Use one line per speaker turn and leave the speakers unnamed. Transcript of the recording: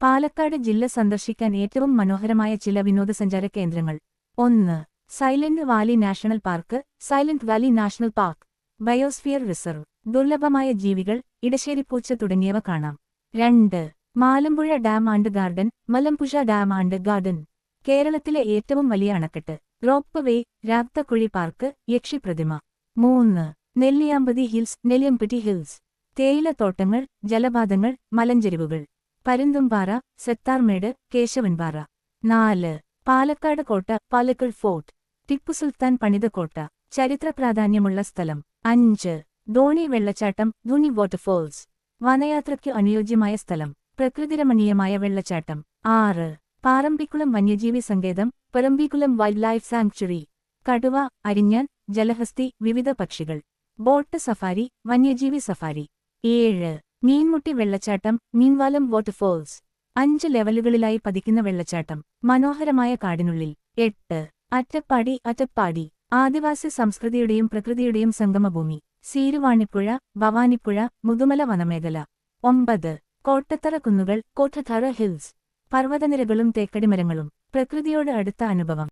പാലക്കാട് ജില്ല സന്ദർശിക്കാൻ ഏറ്റവും മനോഹരമായ ചില വിനോദസഞ്ചാര കേന്ദ്രങ്ങൾ. ഒന്ന് silent valley national park silent valley national park biosphere reserve ദുർലഭമായ ജീവികൾ ഇടശ്ശേരിപ്പൂച്ച തുടങ്ങിയവ കാണാം. രണ്ട് Malampuzha dam and garden Malampuzha dam and garden കേരളത്തിലെ ഏറ്റവും വലിയ അണക്കെട്ട് റോപ്പ് വേ രാപ്തക്കുഴി പാർക്ക് യക്ഷിപ്രതിമ. മൂന്ന് നെല്ലിയാമ്പതി ഹിൽസ് നെല്ലിയമ്പതി ഹിൽസ് തേയിലത്തോട്ടങ്ങൾ ജലപാതങ്ങൾ മലഞ്ചെരിവുകൾ. പരുന്തുംപാറ സെത്താർമേട് കേശവൻപാറ. നാല്. പാലക്കാട് കോട്ട പാലക്കൽ ഫോർട്ട്. ടിപ്പു സുൽത്താൻ പണിത കോട്ട ചരിത്ര പ്രാധാന്യമുള്ള സ്ഥലം. അഞ്ച്. ധോണി വെള്ളച്ചാട്ടം ധുനി വാട്ടർഫോൾസ്. വനയാത്രയ്ക്ക് അനുയോജ്യമായ സ്ഥലം. പ്രകൃതിരമണീയമായ വെള്ളച്ചാട്ടം. ആറ്. പാറമ്പിക്കുളം വന്യജീവി സങ്കേതം പറമ്പിക്കുളം വൈൽഡ് ലൈഫ് സാങ്ച്വറി. കടുവ അരിഞ്ഞാൻ ജലഹസ്തി വിവിധ പക്ഷികൾ. ബോട്ട് സഫാരി വന്യജീവി സഫാരി. ഏഴ്. മീൻമുട്ടി വെള്ളച്ചാട്ടം മീൻവാലം വാട്ടർഫോൾസ് അഞ്ച് ലെവലുകളിലായി പതിക്കുന്ന വെള്ളച്ചാട്ടം മനോഹരമായ കാടിനുള്ളിൽ. എട്ട്. അറ്റപ്പാടി അറ്റപ്പാടി ആദിവാസി സംസ്കൃതിയുടെയും പ്രകൃതിയുടെയും സംഗമഭൂമി സീരുവാണിപ്പുഴ ഭവാനിപ്പുഴ മുതുമല വനമേഖല. ഒമ്പത്. കോട്ടത്തറ കുന്നുകൾ കോട്ടത്തറ ഹിൽസ് പർവതനിരകളും തേക്കടിമരങ്ങളും പ്രകൃതിയോട് അടുത്ത അനുഭവം.